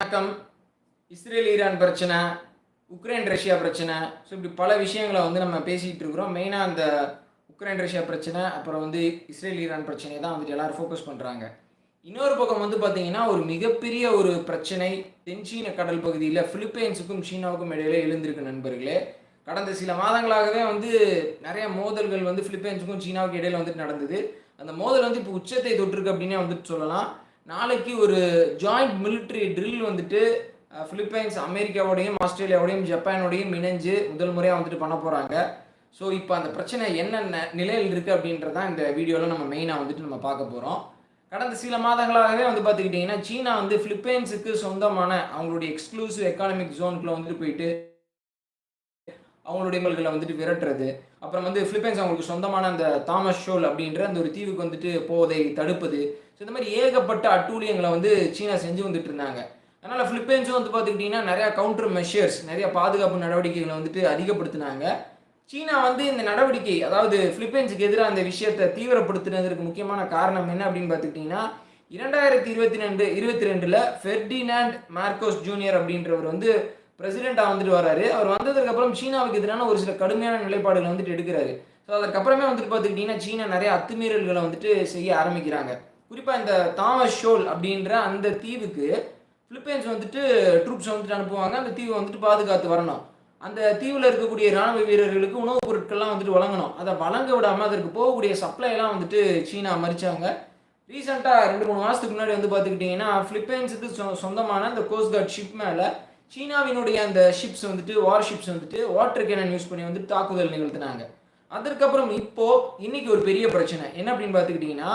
வணக்கம். Israel Iran பிரச்சனை Ukraine Russia பிரச்சனை. ஸோ இப்படி பல விஷயங்களை வந்து நம்ம பேசிகிட்டு இருக்கிறோம். மெயினாக அந்த உக்ரைன் ரஷ்யா பிரச்சனை அப்புறம் வந்து இஸ்ரேல் ஈரான் பிரச்சனையை தான் வந்துட்டு எல்லாரும் ஃபோக்கஸ் பண்ணுறாங்க இன்னொரு பக்கம் வந்து பார்த்தீங்கன்னா ஒரு மிகப்பெரிய ஒரு பிரச்சனை தென்சீன கடல் பகுதியில் பிலிப்பைன்ஸுக்கும் சீனாவுக்கும் இடையில எழுந்திருக்கு நண்பர்களே. கடந்த சில மாதங்களாகவே வந்து நிறைய மோதல்கள் வந்து பிலிப்பைன்ஸுக்கும் சீனாவுக்கும் இடையில வந்துட்டு நடந்தது. அந்த மோதல் வந்து இப்போ உச்சத்தை தொட்டிருக்கு அப்படின்னே வந்துட்டு சொல்லலாம். நாளைக்கு ஒரு ஜாயிண்ட் மிலிட்ரி ட்ரில் வந்துட்டு ஃபிலிப்பைன்ஸ் அமெரிக்காவோடையும் ஆஸ்திரேலியாவோடையும் ஜப்பானோடையும் இணைஞ்சு முதல் முறையாக வந்துட்டு பண்ண போகிறாங்க ஸோ இப்போ அந்த பிரச்சனை என்னென்ன நிலையில் இருக்குது அப்படின்றதான் இந்த வீடியோவில் நம்ம மெயினாக வந்துட்டு நம்ம பார்க்க போகிறோம் கடந்த சில மாதங்களாகவே வந்து பார்த்துக்கிட்டிங்கன்னா சீனா வந்து ஃபிலிப்பைன்ஸுக்கு சொந்தமான அவங்களுடைய எக்ஸ்க்ளூசிவ் எக்கானமிக் ஜோனுக்குள்ளே வந்துட்டு போயிட்டு அவங்களுடைய மல்களை வந்துட்டு விரட்டுறது. அப்புறம் வந்து பிலிப்பைன்ஸ் அவங்களுக்கு சொந்தமான அந்த தாமஸ் ஷோல் அப்படின்ற அந்த ஒரு தீவுக்கு வந்துட்டு போவதை தடுப்பது. ஸோ இந்த மாதிரி ஏகப்பட்ட அட்டூழியங்களை வந்து சீனா செஞ்சு வந்துட்டு இருந்தாங்க. அதனால் பிலிப்பைன்ஸும் வந்து பார்த்துக்கிட்டிங்கன்னா நிறையா கவுண்டர் மெஷர்ஸ் நிறைய பாதுகாப்பு நடவடிக்கைகளை வந்துட்டு அதிகப்படுத்தினாங்க. சீனா வந்து இந்த நடவடிக்கை அதாவது பிலிப்பைன்ஸுக்கு எதிராக அந்த விஷயத்தை தீவிரப்படுத்தினதற்கு முக்கியமான காரணம் என்ன அப்படின்னு பார்த்துக்கிட்டிங்கன்னா இரண்டாயிரத்தி இருபத்தி ரெண்டு இருபத்தி ரெண்டில் ஃபெர்டினாண்ட் மார்க்கோஸ் ஜூனியர் அப்படின்றவர் வந்து பிரசிடெண்ட்டாக வந்துட்டு வராரு அவர் வந்ததுக்கப்புறம் சீனாவுக்கு எதிரான ஒரு சில கடுமையான நிலைப்பாடுகளை வந்துட்டு எடுக்கிறாரு. ஸோ அதுக்கப்புறமே வந்துட்டு பார்த்துக்கிட்டிங்கன்னா சீனா நிறைய அத்துமீறல்களை வந்துட்டு செய்ய ஆரம்பிக்கிறாங்க. குறிப்பாக இந்த தாமஸ் ஷோல் அப்படின்ற அந்த தீவுக்கு பிலிப்பைன்ஸ் வந்துட்டு ட்ரூப்ஸ் வந்துட்டு அனுப்புவாங்க. அந்த தீவை வந்துட்டு பாதுகாத்து வரணும். அந்த தீவில் இருக்கக்கூடிய ராணுவ வீரர்களுக்கு உணவுப் பொருட்கள்லாம் வந்துட்டு வழங்கணும். அதை வழங்க விடாமல் அதற்கு போகக்கூடிய சப்ளை எல்லாம் வந்துட்டு சீனா மறிச்சாங்க. ரீசெண்டாக ரெண்டு மூணு மாதத்துக்கு முன்னாடி வந்து பார்த்துக்கிட்டிங்கன்னா பிலிப்பைன்ஸுக்கு சொ சொந்தமான இந்த கோஸ்ட் கார்ட் ஷிப் மேலே சீனாவினுடைய அந்த ஷிப்ஸ் வந்துட்டு வார் ஷிப்ஸ் வந்துட்டு வாட்டர் கேனன் யூஸ் பண்ணி வந்துட்டு தாக்குதல் நிகழ்த்தினாங்க. அதற்கப்புறம் இப்போ இன்னைக்கு ஒரு பெரிய பிரச்சனை. என்ன அப்படின்னு பார்த்துக்கிட்டிங்கன்னா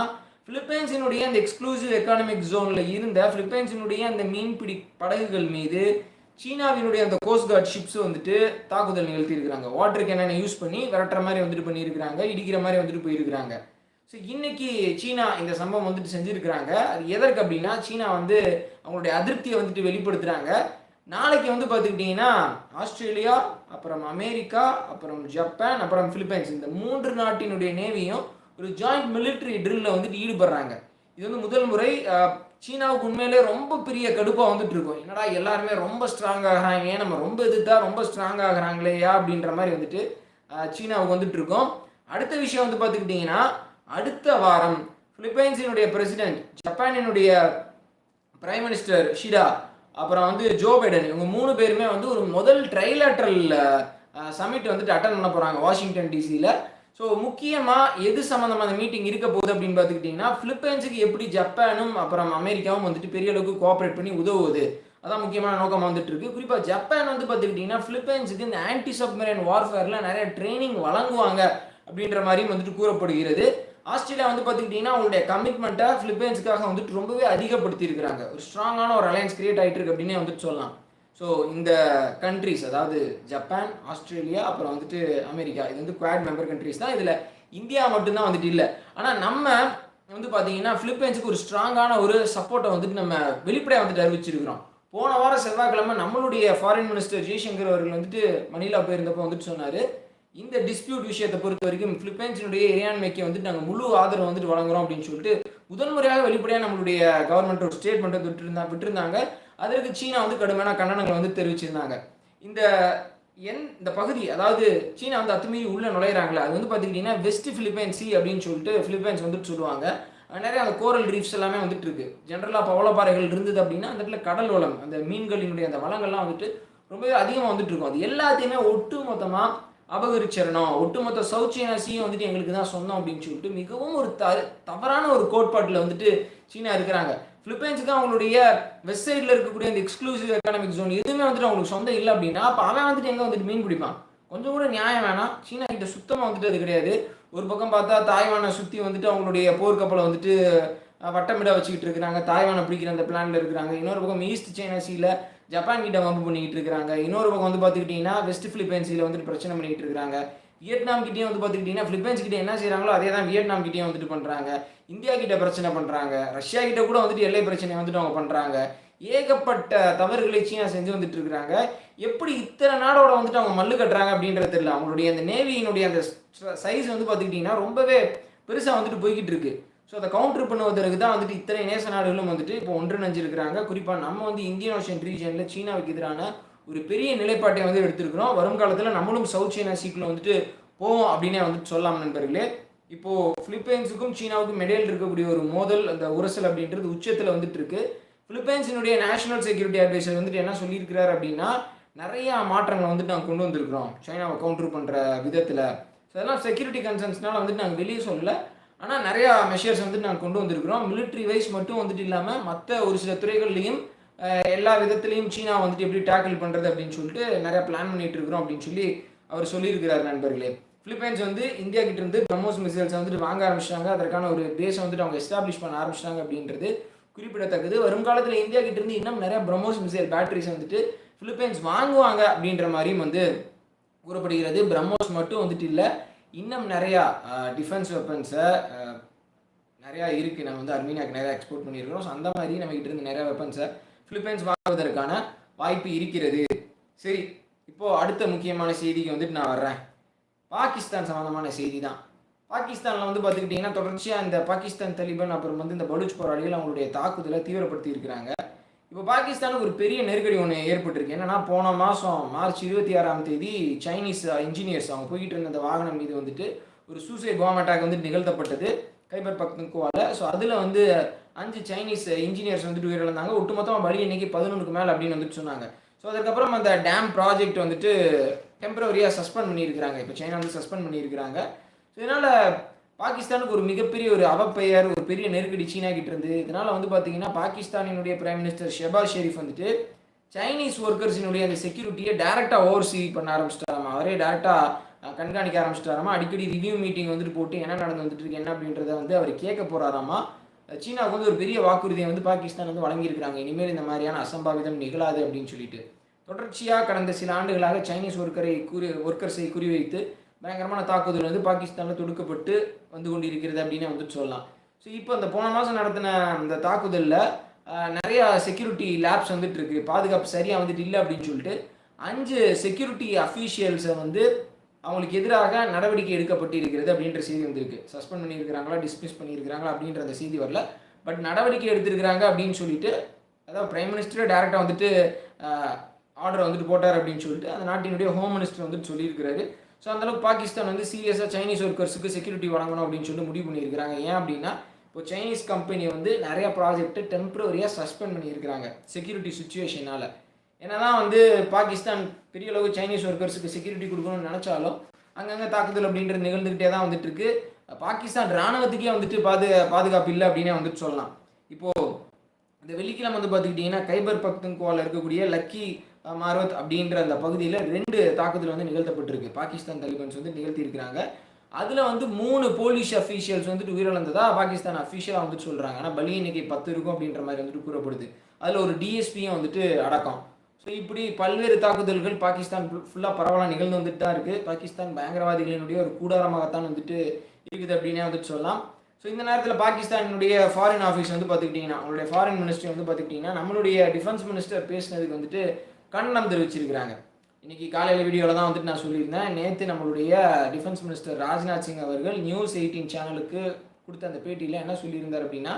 பிலிப்பைன்ஸினுடைய அந்த எக்ஸ்க்ளூசிவ் எக்கானமிக் ஜோனில் இருந்த பிலிப்பைன்ஸினுடைய அந்த மீன்பிடி படகுகள் மீது சீனாவினுடைய அந்த கோஸ்ட் கார்ட் ஷிப்ஸ் வந்துட்டு தாக்குதல் நிகழ்த்தியிருக்கிறாங்க. வாட்டர் கேனனை யூஸ் பண்ணி விரட்டுற மாதிரி வந்துட்டு பண்ணியிருக்கிறாங்க இடிக்கிற மாதிரி வந்துட்டு போயிருக்கிறாங்க. ஸோ இன்னைக்கு சீனா இந்த சம்பவம் வந்துட்டு செஞ்சுருக்கிறாங்க. அது எதற்கு அப்படின்னா சீனா வந்து அவங்களுடைய அதிருப்தியை வந்துட்டு வெளிப்படுத்துகிறாங்க நாளைக்கு வந்து பார்த்துக்கிட்டிங்கன்னா ஆஸ்திரேலியா அப்புறம் அமெரிக்கா அப்புறம் ஜப்பான் அப்புறம் பிலிப்பைன்ஸ். இந்த மூன்று நாட்டினுடைய நேவியும் ஒரு ஜாயிண்ட் மிலிட்ரி ட்ரில்ல வந்துட்டு ஈடுபடுறாங்க. இது வந்து முதல் முறை சீனாவுக்கு உண்மையிலே ரொம்ப பெரிய கடுப்பாக வந்துட்டு இருக்கும். என்னடா எல்லாருமே ரொம்ப ஸ்ட்ராங் ஆகிறாங்க ஏன் நம்ம ரொம்ப எதிர்த்தா ரொம்ப ஸ்ட்ராங் ஆகிறாங்களேயா அப்படின்ற மாதிரி வந்துட்டு சீனாவுக்கு வந்துட்டு இருக்கோம். அடுத்த விஷயம் வந்து பார்த்துக்கிட்டிங்கன்னா அடுத்த வாரம் பிலிப்பைன்ஸினுடைய பிரசிடென்ட் ஜப்பானினுடைய பிரைம் மினிஸ்டர் ஷிடா அப்புறம் வந்து ஜோ பைடன். இவங்க மூணு பேருமே வந்து ஒரு முதல் ட்ரைலேட்ரல் சமிட் வந்துட்டு அட்டன் பண்ண போகிறாங்க வாஷிங்டன் டிசியில் ஸோ முக்கியமாக எது சம்மந்தமாக அந்த மீட்டிங் இருக்க போகுது அப்படின்னு பார்த்துக்கிட்டிங்கன்னா ஃபிலிப்பைன்ஸுக்கு எப்படி ஜப்பானும் அப்புறம் அமெரிக்காவும் வந்துட்டு பெரிய அளவுக்கு கோஆப்ரேட் பண்ணி உதவுது. அதான் முக்கியமான நோக்கமாக வந்துட்டு இருக்கு குறிப்பாக ஜப்பான் வந்து பார்த்துக்கிட்டிங்கன்னா ஃபிலிப்பைன்ஸுக்கு இந்த ஆன்டி சப்மரைன் வார்ஃபேரில் நிறைய ட்ரைனிங் வழங்குவாங்க அப்படின்ற மாதிரியும் வந்துட்டு கூறப்படுகிறது. ஆஸ்திரேலியா வந்து பார்த்துக்கிட்டிங்கன்னா அவங்களுடைய கமிட்மெண்ட்டை பிலிப்பைன்ஸுக்காக வந்துட்டு ரொம்பவே அதிகப்படுத்தி இருக்கிறாங்க ஒரு ஸ்ட்ராங்கான ஒரு அலையன்ஸ் கிரியேட் ஆகிட்டு இருக்கு அப்படின்னே வந்துட்டு சொல்லலாம். ஸோ இந்த கண்ட்ரிஸ் அதாவது ஜப்பான் ஆஸ்திரேலியா அப்புறம் வந்துட்டு அமெரிக்கா இது வந்து குவாட் மெம்பர் கண்ட்ரிஸ் தான். இதில் இந்தியா மட்டும்தான் வந்துட்டு இல்லை. ஆனால் நம்ம வந்து பார்த்தீங்கன்னா பிலிப்பைன்ஸுக்கு ஒரு ஸ்ட்ராங்கான ஒரு சப்போர்ட்டை வந்துட்டு நம்ம வெளிப்படையாக வந்துட்டு அறிவிச்சிருக்கிறோம். போன வாரம் செவ்வாய்க்கிழமை நம்மளுடைய ஃபாரின் மினிஸ்டர் ஜெய்சங்கர் அவர்கள் வந்துட்டு மணிலா போயிருந்தப்போ வந்துட்டு சொன்னார். இந்த டிஸ்பியூட் விஷயத்தை பொறுத்த வரைக்கும் பிலிப்பைன்ஸினுடைய இறையாண்மைக்கு வந்துட்டு நாங்கள் முழு ஆதரவு வந்துட்டு வழங்குறோம் அப்படின்னு சொல்லிட்டு முதன்முறையாக வெளிப்படையாக நம்மளுடைய கவர்மெண்ட் ஒரு ஸ்டேட்மெண்ட்டை விட்டுருந்தா விட்டுருந்தாங்க. அதற்கு சீனா வந்து கடுமையான கண்டனங்களை வந்து தெரிவிச்சிருந்தாங்க. இந்த என் இந்த பகுதி அதாவது சீனா வந்து அத்துமீறி உள்ள நுழையிறாங்களே அது வந்து பார்த்துக்கிட்டிங்கன்னா வெஸ்ட் பிலிப்பைன் சி அப்படின்னு சொல்லிட்டு பிலிப்பைன்ஸ் வந்துட்டு சொல்லுவாங்க. நிறைய அந்த கோரல் ரீஃப்ஸ் எல்லாமே வந்துட்டு இருக்கு. ஜென்ரலாக பவளப்பாறைகள் இருந்தது அப்படின்னா அந்த இடத்துல கடல் வளம் அந்த மீன்களினுடைய அந்த வளங்கள்லாம் வந்துட்டு ரொம்பவே அதிகமாக வந்துட்டு இருக்கும். அது எல்லாத்தையுமே ஒட்டு மொத்தமாக அபகரிச்சிடணும். ஒட்டுமொத்த சவுத் சீனா வந்துட்டு எங்களுக்கு தான் சொந்தம் அப்படின்னு சொல்லிட்டு மிகவும் ஒரு த தவறான ஒரு கோட்பாட்டில் வந்துட்டு சீனா இருக்கிறாங்க. பிலிப்பைன்ஸுக்கு அவங்களுடைய வெஸ்ட் சைடில் இருக்கக்கூடிய அந்த எக்ஸ்க்ளூசிவ் எக்கனாமிக் ஜோன் எதுவுமே வந்துட்டு அவங்களுக்கு சொந்தம் இல்லை அப்படின்னா அப்போ அவன் வந்துட்டு எங்கே வந்துட்டு மீன் பிடிப்பான் கொஞ்சம் கூட நியாயம் வேணாம். சீனா கிட்ட சுத்தமாக வந்துட்டு அது கிடையாது. ஒரு பக்கம் பார்த்தா தாய்வானை சுற்றி வந்துட்டு அவங்களுடைய போர்க்கப்பலை வந்துட்டு வட்டமிட வச்சுக்கிட்டு இருக்கிறாங்க. தாய்வானை பிடிக்கிற அந்த பிளானில் இருக்கிறாங்க. இன்னொரு பக்கம் ஈஸ்ட் சைனா சீல ஜப்பான் கிட்ட வம்பு பண்ணிக்கிட்டு இருக்கிறாங்க. இன்னொரு பக்கம் வந்து பார்த்துக்கிட்டிங்கன்னா வெஸ்ட் பிலிப்பைன்ஸ் வந்துட்டு பிரச்சனை பண்ணிக்கிட்டு இருக்காங்க வியட்நாம் கிட்டேயும் வந்து பார்த்துக்கிட்டிங்கன்னா பிலிப்பைன்ஸ் கிட்ட என்ன செய்கிறாங்களோ அதே தான் வியட்நாம் கிட்டேயும் வந்துட்டு பண்ணுறாங்க இந்தியா கிட்ட பிரச்சனை பண்ணுறாங்க ரஷ்யா கிட்ட கூட வந்துட்டு எல்லை பிரச்சனை வந்துட்டு அவங்க பண்ணுறாங்க ஏகப்பட்ட தவறுகளை சீனா செஞ்சு வந்துட்டு இருக்கிறாங்க. எப்படி இத்தனை நாடோட வந்துட்டு அவங்க மல்லு கட்டுறாங்க அப்படின்றது தெரியல. அவங்களுடைய அந்த நேவியினுடைய அந்த சைஸ் வந்து பார்த்துக்கிட்டிங்கன்னா ரொம்பவே பெருசாக வந்துட்டு போய்கிட்டு இருக்குது ஸோ அதை கவுண்டர் பண்ணுவதற்கு தான் வந்துட்டு இத்தனை நேச நாடுகளும் வந்துட்டு இப்போ ஒன்றிணைஞ்சிருக்கிறாங்க. குறிப்பாக நம்ம வந்து இந்தியன் ஓஷன் ரீஜனில் சீனாவுக்கு எதிரான ஒரு பெரிய நிலைப்பாட்டை வந்து எடுத்திருக்கிறோம். வருங்காலத்தில் நம்மளும் சவுத் சைனா சீக்கிரம் வந்துட்டு போவோம் அப்படின்னே வந்துட்டு சொல்லலாம் நண்பர்களே. இப்போது பிலிப்பைன்ஸுக்கும் சீனாவுக்கும் இடையில் இருக்கக்கூடிய ஒரு மோதல் அந்த உரசல் அப்படின்றது உச்சத்தில் வந்துட்டு இருக்கு. பிலிப்பைன்ஸினுடைய நேஷனல் செக்யூரிட்டி அட்வைசர் வந்துட்டு என்ன சொல்லியிருக்கிறார் அப்படின்னா நிறைய மாற்றங்களை வந்துட்டு நாங்கள் கொண்டு வந்திருக்கிறோம். சைனாவை கவுண்டர் பண்ணுற விதத்தில். ஸோ அதெல்லாம் செக்யூரிட்டி கன்சர்ன்ஸ்னால வந்துட்டு நாங்கள் வெளியே சொல்லலை. ஆனால் நிறையா மெஷர்ஸ் வந்துட்டு நாங்கள் கொண்டு வந்திருக்கிறோம். மிலிட்ரி வைஸ் மட்டும் வந்துட்டு இல்லாமல் மற்ற ஒரு சில துறைகள்லையும் எல்லா விதத்துலையும் சீனா வந்துட்டு எப்படி டேக்கிள் பண்ணுறது அப்படின்னு சொல்லிட்டு நிறையா பிளான் பண்ணிட்டு இருக்கிறோம் அப்படின்னு சொல்லி அவர் சொல்லியிருக்கிறார் நண்பர்களே. பிலிப்பைன்ஸ் வந்து இந்தியா கிட்ட இருந்து பிரம்மோஸ் மிசைல்ஸ் வந்துட்டு வாங்க ஆரம்பிச்சிட்டாங்க. அதற்கான ஒரு பேஸை வந்துட்டு அவங்க எஸ்டாப்ளிஷ் பண்ண ஆரம்பிச்சிட்டாங்க அப்படின்றது குறிப்பிடத்தக்கது. வருங்காலத்தில் இந்தியா கிட்ட இருந்து இன்னும் நிறைய பிரம்மோஸ் மிசைல் பேட்டரிஸ் வந்துட்டு பிலிப்பைன்ஸ் வாங்குவாங்க அப்படின்ற மாதிரியும் வந்து கூறப்படுகிறது. பிரம்மோஸ் மட்டும் வந்துட்டு இல்லை இன்னும் நிறையா டிஃபென்ஸ் வெப்பன்ஸை நிறையா இருக்குது நம்ம வந்து அர்மீனியாவுக்கு நிறையா எக்ஸ்போர்ட் பண்ணியிருக்கிறோம். ஸோ அந்த மாதிரி நம்ம கிட்ட இருந்து நிறையா வெப்பன்ஸை ஃபிலிப்பைன்ஸ் வாங்குவதற்கான வாய்ப்பு இருக்கிறது. சரி இப்போது அடுத்த முக்கியமான செய்திக்கு வந்துட்டு நான் வர்றேன். பாகிஸ்தான் சம்மந்தமான செய்தி தான் பாகிஸ்தானில் வந்து பார்த்துக்கிட்டிங்கன்னா தொடர்ச்சியாக இந்த பாகிஸ்தான் தலிபான் அப்புறம் வந்து இந்த பலூச் போராளிகள் அவங்களுடைய தாக்குதலை தீவிரப்படுத்தி இருக்கிறாங்க இப்போ பாகிஸ்தானுக்கு ஒரு பெரிய நெருக்கடி ஒன்று ஏற்பட்டிருக்கு. என்னன்னா போன மாதம் மார்ச் இருபத்தி ஆறாம் தேதி சைனீஸ் இன்ஜினியர்ஸ் uh, அவங்க போய்கிட்டு இருந்த அந்த வாகனம் மீது வந்துட்டு ஒரு சூசைட் பாம் அட்டாக் வந்து நிகழ்த்தப்பட்டது கைபர் பக்துன்குவால ஸோ அதில் வந்து அஞ்சு சைனீஸ் இன்ஜினியர்ஸ் uh, வந்துட்டு உயிரிழந்தாங்க. ஒட்டுமொத்தமாக பலி இன்னைக்கு பதினொன்றுக்கு மேலே அப்படின்னு வந்துட்டு சொன்னாங்க. ஸோ அதுக்கப்புறம் அந்த டேம் ப்ராஜெக்ட் வந்துட்டு டெம்பரவரியாக சஸ்பெண்ட் பண்ணியிருக்கிறாங்க. இப்போ சைனா வந்து சஸ்பெண்ட் பண்ணியிருக்கிறாங்க. ஸோ இதனால் பாகிஸ்தானுக்கு ஒரு மிகப்பெரிய ஒரு அவப்பெயர் ஒரு பெரிய நெருக்கடி சீனா கிட்ட இருந்து இதனால் வந்து பார்த்தீங்கன்னா பாகிஸ்தானினுடைய பிரைம் மினிஸ்டர் ஷெபாஸ் ஷெரீஃப் வந்துட்டு சைனீஸ் ஒர்க்கர்ஸினுடைய அந்த செக்யூரிட்டியை டேரெக்டாக ஓவர்சி பண்ண ஆரம்பிச்சிட்டாராமா? அவரே டேரெக்டாக கண்காணிக்க ஆரம்பிச்சிட்டாராமா? அடிக்கடி ரிவ்யூ மீட்டிங் வந்துட்டு போட்டு என்ன நடந்து வந்துட்டு இருக்கு என்ன அப்படின்றத வந்து அவர் கேட்க போகிறாராமா சீனாவுக்கு வந்து ஒரு பெரிய வாக்குறுதியை வந்து பாகிஸ்தான் வந்து வழங்கியிருக்கிறாங்க. இனிமேல் இந்த மாதிரியான அசம்பாவிதம் நிகழாது அப்படின்னு சொல்லிட்டு. தொடர்ச்சியாக கடந்த சில ஆண்டுகளாக சைனீஸ் ஒர்க்கரை குறி ஒர்க்கர்ஸை குறிவைத்து பயங்கரமான தாக்குதல் வந்து பாகிஸ்தானில் தொடுக்கப்பட்டு வந்து கொண்டிருக்கிறது அப்படின்னு வந்துட்டு சொல்லலாம். ஸோ இப்போ அந்த போன மாதம் நடத்தின அந்த தாக்குதலில் நிறையா செக்யூரிட்டி லேப்ஸ் வந்துட்டு இருக்கு. பாதுகாப்பு சரியாக வந்துட்டு இல்லை அப்படின்னு சொல்லிட்டு அஞ்சு செக்யூரிட்டி அஃபீஷியல்ஸை வந்து அவங்களுக்கு எதிராக நடவடிக்கை எடுக்கப்பட்டு இருக்கிறது அப்படின்ற செய்தி வந்திருக்கு. சஸ்பெண்ட் பண்ணியிருக்கிறாங்களா டிஸ்மிஸ் பண்ணியிருக்கிறாங்களா அப்படின்ற அந்த செய்தி வரல. பட் நடவடிக்கை எடுத்திருக்கிறாங்க அப்படின்னு சொல்லிட்டு அதாவது பிரைம் மினிஸ்டரே டேரெக்டாக வந்துட்டு ஆர்டர் வந்துட்டு போட்டார் அப்படின்னு சொல்லிட்டு அந்த நாட்டினுடைய ஹோம் மினிஸ்டர் வந்துட்டு சொல்லியிருக்கிறாரு. ஸோ அந்தளவுக்கு பாகிஸ்தான் வந்து சீரியஸாக சைனீஸ் ஒர்க்கர்ஸுக்கு செக்யூரிட்டி வழங்கணும் அப்படின்னு சொல்லிட்டு முடிவு பண்ணியிருக்கிறாங்க. ஏன் அப்படின்னா இப்போ சைனீஸ் கம்பெனி வந்து நிறைய ப்ராஜெக்ட்டு டெம்பரவரியாக சஸ்பெண்ட் பண்ணியிருக்கிறாங்க செக்யூரிட்டி சுச்சுவேஷனால் என்னதான் வந்து பாகிஸ்தான் பெரிய அளவு சைனீஸ் ஒர்க்கர்ஸுக்கு செக்யூரிட்டி கொடுக்கணும்னு நினச்சாலும் அங்கங்கே தாக்குதல் அப்படின்றது நிகழ்ந்துக்கிட்டே தான் வந்துட்டு இருக்கு பாகிஸ்தான் ராணுவத்துக்கே வந்துட்டு பாது பாதுகாப்பு இல்லை அப்படின்னே வந்துட்டு சொல்லலாம். இப்போது இந்த வெள்ளிக்கிழமை வந்து பார்த்துக்கிட்டிங்கன்னா கைபர் பக்துன்குவால இருக்கக்கூடிய லக்கி மார்வத் அப்படின்ற அந்த பகுதியில் ரெண்டு தாக்குதல் வந்து நிகழ்த்தப்பட்டிருக்கு. பாகிஸ்தான் தலிபன்ஸ் வந்து நிகழ்த்தியிருக்கிறாங்க. அதில் வந்து மூணு போலீஸ் அஃபீஷியல்ஸ் வந்துட்டு உயிரிழந்ததா பாகிஸ்தான் அஃபீஷியலாக வந்துட்டு சொல்கிறாங்க ஆனால் பலி இன்னைக்கு பத்து இருக்கும் அப்படின்ற மாதிரி வந்துட்டு கூறப்படுது. அதில் ஒரு டிஎஸ்பியும் வந்துட்டு அடக்கம். ஸோ இப்படி பல்வேறு தாக்குதல்கள் பாகிஸ்தான் ஃபுல்லாக பரவலாக நிகழ்ந்து வந்துட்டு தான் இருக்குது பாகிஸ்தான் பயங்கரவாதிகளினுடைய ஒரு கூடாரமாகத்தான் வந்துட்டு இருக்குது அப்படின்னே வந்துட்டு சொல்லலாம். ஸோ இந்த நேரத்தில் பாகிஸ்தானுடைய ஃபாரின் ஆஃபீஸ் வந்து பார்த்துக்கிட்டிங்கன்னா அவங்களுடைய ஃபாரின் மினிஸ்ட்ரி வந்து பார்த்துக்கிட்டிங்கன்னா நம்மளுடைய டிஃபென்ஸ் மினிஸ்டர் பேசினதுக்கு வந்துட்டு கண்டனம் தெரிவிச்சிருக்கிறாங்க இன்னைக்கு காலையில் வீடியோவில் தான் வந்துட்டு நான் சொல்லியிருந்தேன். நேற்று நம்மளுடைய டிஃபென்ஸ் மினிஸ்டர் ராஜ்நாத் சிங் அவர்கள் நியூஸ் எயிட்டீன் சேனலுக்கு கொடுத்த அந்த பேட்டியில் என்ன சொல்லியிருந்தார் அப்படின்னா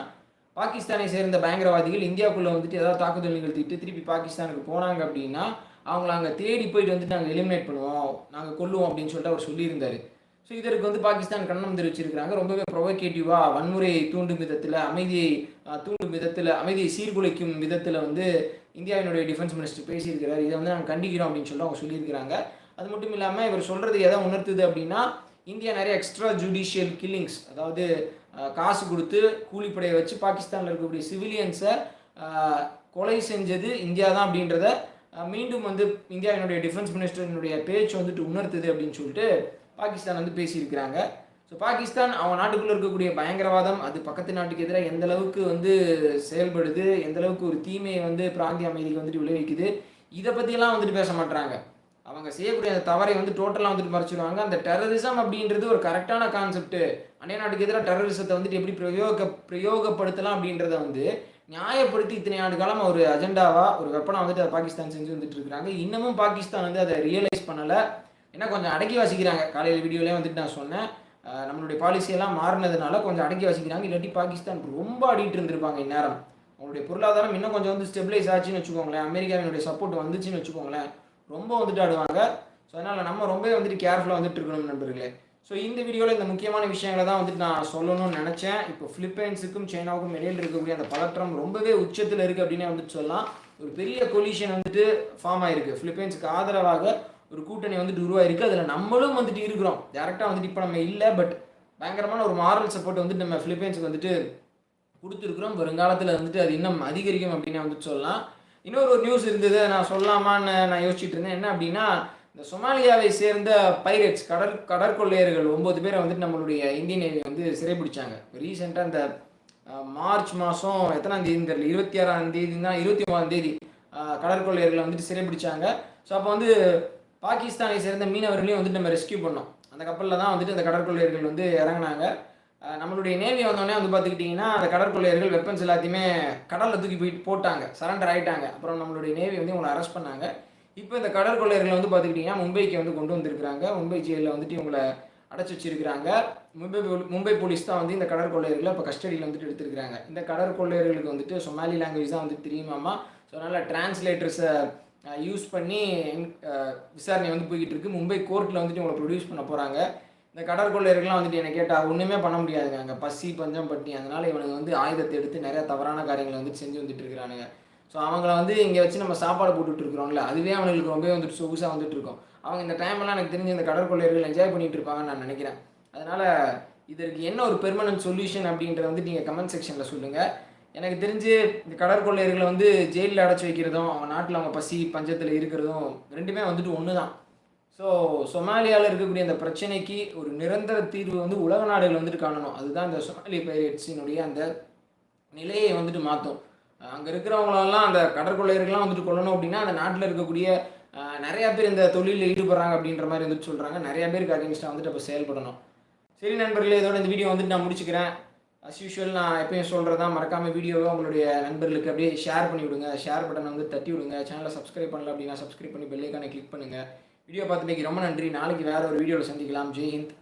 பாகிஸ்தானை சேர்ந்த பயங்கரவாதிகள் இந்தியாவுக்குள்ளே வந்துட்டு ஏதாவது தாக்குதல் நிகழ்த்திட்டு திருப்பி பாகிஸ்தானுக்கு போனாங்க அப்படின்னா அவங்கள அங்கே தேடி போயிட்டு வந்துட்டு நாங்கள் எலிமினேட் பண்ணுவோம் நாங்கள் கொல்லுவோம் அப்படின்னு சொல்லிட்டு அவர் சொல்லியிருந்தார். ஸோ இதற்கு வந்து பாகிஸ்தான் கண்டனம் தெரிவிச்சிருக்கிறாங்க ரொம்பவே ப்ரொவோகேட்டிவாக வன்முறையை தூண்டும் விதத்தில் அமைதியை தூண்டும் விதத்தில் அமைதியை சீர்குலைக்கும் விதத்தில் வந்து இந்தியாவினுடைய டிஃபென்ஸ் மினிஸ்டர் பேசியிருக்கிறார். இதை வந்து நாங்கள் கண்டிக்கிறோம் அப்படின்னு சொல்லி அவங்க சொல்லியிருக்கிறாங்க. அது மட்டும் இல்லாமல் இவர் சொல்கிறது எதை உணர்த்துது அப்படின்னா இந்தியா நிறைய எக்ஸ்ட்ரா ஜுடிஷியல் கில்லிங்ஸ் அதாவது காசு கொடுத்து கூலிப்படையை வச்சு பாகிஸ்தானில் இருக்கக்கூடிய சிவிலியன்ஸை கொலை செஞ்சது இந்தியா தான் அப்படின்றத மீண்டும் வந்து இந்தியாவினுடைய டிஃபென்ஸ் மினிஸ்டரினுடைய பேச்சு வந்துட்டு உணர்த்துது அப்படின்னு சொல்லிட்டு பாகிஸ்தான் வந்து பேசியிருக்கிறாங்க. ஸோ பாகிஸ்தான் அவங்க நாட்டுக்குள்ளே இருக்கக்கூடிய பயங்கரவாதம் அது பக்கத்து நாட்டுக்கு எதிராக எந்த அளவுக்கு வந்து செயல்படுது எந்த அளவுக்கு ஒரு தீமையை வந்து பிராந்திய அமைதிக்கு வந்துட்டு விளைவிக்குது இதை பற்றியெல்லாம் வந்துட்டு பேச மாட்டாங்க அவங்க செய்யக்கூடிய அந்த தவறை வந்து டோட்டலாக வந்துட்டு மறைச்சிடுவாங்க அந்த டெரரிசம் அப்படின்றது ஒரு கரெக்டான கான்செப்ட் அன்றைய நாட்டுக்கு எதிராக டெரரிசத்தை வந்துட்டு எப்படி பிரயோக பிரயோகப்படுத்தலாம் அப்படின்றத வந்து நியாயப்படுத்தி இத்தனை ஆண்டு காலம் ஒரு அஜெண்டாவாக ஒரு வெப்பனை வந்துட்டு அதை பாகிஸ்தான் செஞ்சு வந்துட்டு இருக்கிறாங்க. இன்னமும் பாகிஸ்தான் வந்து அதை ரியலைஸ் பண்ணலை. ஏன்னா கொஞ்சம் அடக்கி வாசிக்கிறாங்க. காலையில் வீடியோலேயே வந்துட்டு நான் சொன்னேன். நம்மளுடைய பாலிசியெல்லாம் மாறினதுனால கொஞ்சம் அடக்கி வாசிக்கிறாங்க. இல்லாட்டி பாகிஸ்தான் ரொம்ப ஆடிட்டு இருந்திருப்பாங்க இந்நேரம். அவங்களுடைய பொருளாதாரம் இன்னும் கொஞ்சம் வந்து ஸ்டெபிளைஸ் ஆச்சுன்னு வச்சுக்கோங்களேன். அமெரிக்காவினுடைய சப்போர்ட் வந்துச்சுன்னு வச்சுக்கோங்களேன். ரொம்ப வந்துட்டு ஆடுவாங்க. ஸோ அதனால் நம்ம ரொம்பவே வந்துட்டு கேர்ஃபுல்லாக வந்துட்டு இருக்கணும் நண்பர்களே. ஸோ இந்த வீடியோவில் இந்த முக்கியமான விஷயங்களை தான் வந்துட்டு நான் சொல்லணும்னு நினச்சேன். இப்போ ஃபிலிப்பைன்ஸுக்கும் சைனாவுக்கும் இடையில் இருக்கக்கூடிய அந்த பதற்றம் ரொம்பவே உச்சத்தில் இருக்குது அப்படின்னே வந்துட்டு சொல்லலாம். ஒரு பெரிய கொலிஷன் வந்துட்டு ஃபார்ம் ஆயிருக்கு. ஃபிலிப்பைன்ஸுக்கு ஆதரவாக ஒரு கூட்டணி வந்துட்டு உருவாயிருக்கு. அதில் நம்மளும் வந்துட்டு இருக்கிறோம். டேரெக்டாக வந்துட்டு இப்போ நம்ம இல்லை பட் பயங்கரமான ஒரு மாரல் சப்போர்ட் வந்துட்டு நம்ம ஃபிலிப்பைன்ஸுக்கு வந்துட்டு கொடுத்துருக்குறோம். வருங்காலத்தில் வந்துட்டு அது இன்னும் அதிகரிக்கும் அப்படின்னு வந்துட்டு சொல்லலாம். இன்னொரு ஒரு நியூஸ் இருந்தது நான் சொல்லலாமான்னு நான் யோசிச்சுட்டு இருந்தேன். என்ன அப்படின்னா இந்த சொமாலியாவை சேர்ந்த பைரட்ஸ் கடற் கடற்கொள்ளையர்கள் ஒம்பது பேரை வந்துட்டு நம்மளுடைய இந்தியன் நேவி வந்து சிறைபிடிச்சாங்க. ரீசெண்டாக இந்த மார்ச் மாதம் எத்தனாம் தேதின்னு தெரியல இருபத்தி ஆறாம் தேதி தான் இருபத்தி மூணாம் தேதி கடற்கொள்ளையர்களை வந்துட்டு சிறைபிடிச்சாங்க. ஸோ அப்போ வந்து பாகிஸ்தானை சேர்ந்த மீனவர்களையும் வந்துட்டு நம்ம ரெஸ்கியூ பண்ணோம். அந்த கப்பலில் தான் வந்துட்டு அந்த கடற்கொள்ளையர்கள் வந்து இறங்குனாங்க. நம்மளுடைய நேவி வந்தோடனே வந்து பார்த்துக்கிட்டிங்கன்னா அந்த கடற்கொள்ளையர்கள் வெப்பன்ஸ் எல்லாத்தையுமே கடலில் தூக்கி போயிட்டு போட்டாங்க. சரண்டர் ஆகிட்டாங்க அப்புறம் நம்மளுடைய நேவி வந்து இவங்களை அரெஸ்ட் பண்ணாங்க. இப்போ இந்த கடற்கொள்ளையர்களை வந்து பார்த்துக்கிட்டிங்கன்னா மும்பைக்கு வந்து கொண்டு வந்திருக்கிறாங்க. மும்பை ஜெயிலில் வந்துட்டு இவங்களை அடைச்சி வச்சிருக்கிறாங்க. மும்பை மும்பை போலீஸ் தான் வந்து இந்த கடற்கொள்ளையர்களை இப்போ கஸ்டடியில் வந்துட்டு எடுத்திருக்கிறாங்க. இந்த கடற்கொள்ளையர்களுக்கு வந்துட்டு சொமாலி லாங்குவேஜ் தான் வந்து தெரியுமாமா ஸோ அதனால் டிரான்ஸ்லேட்டர்ஸை யூஸ் பண்ணி விசாரணை வந்து போய்கிட்டு இருக்கு. மும்பை கோர்ட்டில் வந்துட்டு உங்களை ப்ரொடியூஸ் பண்ண போகிறாங்க இந்த கடற்கொள்ளையர்கள்லாம் வந்துட்டு என்ன கேட்டால் ஒன்றுமே பண்ண முடியாதுங்க. அங்கே பசி பஞ்சம் பட்டி அதனால் இவனுக்கு வந்து ஆயுதத்தை எடுத்து நிறைய தவறான காரியங்களை வந்து செஞ்சு வந்துட்டு இருக்கிறானுங்க. ஸோ அவங்கள வந்து இங்கே வச்சு நம்ம சாப்பாடு போட்டுட்டு இருக்கிறோம்ல அதுவே அவங்களுக்கு ரொம்பவே வந்துட்டு சொகுசாக வந்துட்டு இருக்கோம். அவங்க இந்த டைம்லாம் எனக்கு தெரிஞ்சு இந்த கடற்கொள்ளையர்கள் என்ஜாய் பண்ணிட்டு இருப்பாங்கன்னு நான் நினைக்கிறேன். அதனால் இதற்கு என்ன ஒரு பெர்மனன்ட் சொல்யூஷன் அப்படின்றத வந்து நீங்கள் கமெண்ட் செக்ஷனில் சொல்லுங்கள் எனக்கு தெரிஞ்சு இந்த கடற்கொள்ளையர்களை வந்து ஜெயிலில் அடைச்சி வைக்கிறதும் அவங்க நாட்டில் அவங்க பசி பஞ்சத்தில் இருக்கிறதும் ரெண்டுமே வந்துட்டு ஒன்று தான் ஸோ சொமாலியாவில் இருக்கக்கூடிய அந்த பிரச்சனைக்கு ஒரு நிரந்தர தீர்வு வந்து உலக நாடுகள் வந்துட்டு காணணும். அதுதான் இந்த சொமாலி பைரட்ஸினுடைய அந்த நிலையை வந்துட்டு மாற்றும் அங்கே இருக்கிறவங்களெல்லாம் அந்த கடற்கொள்ளையர்கள்லாம் வந்துட்டு கொள்ளணும் அப்படின்னா அந்த நாட்டில் இருக்கக்கூடிய நிறையா பேர் இந்த தொழிலில் ஈடுபடுறாங்க அப்படின்ற மாதிரி வந்துட்டு சொல்கிறாங்க நிறையா பேருக்கு அகேன்ஸ்டாக வந்துட்டு அப்போ செயல்படணும். சரி நண்பர்களே இதோட இந்த வீடியோ வந்துட்டு நான் முடிச்சுக்கிறேன். அஸ் யூஷுவல் நான் எப்பயும் சொல்கிறதா மறக்காமல் வீடியோவை உங்களுடைய நண்பர்களுக்கு அப்படியே ஷேர் பண்ணி விடுங்க ஷேர் பட்டன் வந்து தட்டி விடுங்க சேனலை சப்ஸ்கிரைப் பண்ணல அப்படின்னா சப்ஸ்கிரைப் பண்ணி பெல்லைக்கான கிளிக் பண்ணுங்கள் வீடியோ பார்த்துட்டு ரொம்ப நன்றி. நாளைக்கு வேறு ஒரு வீடியோவில் சந்திக்கலாம். ஜெய் ஹிந்த்.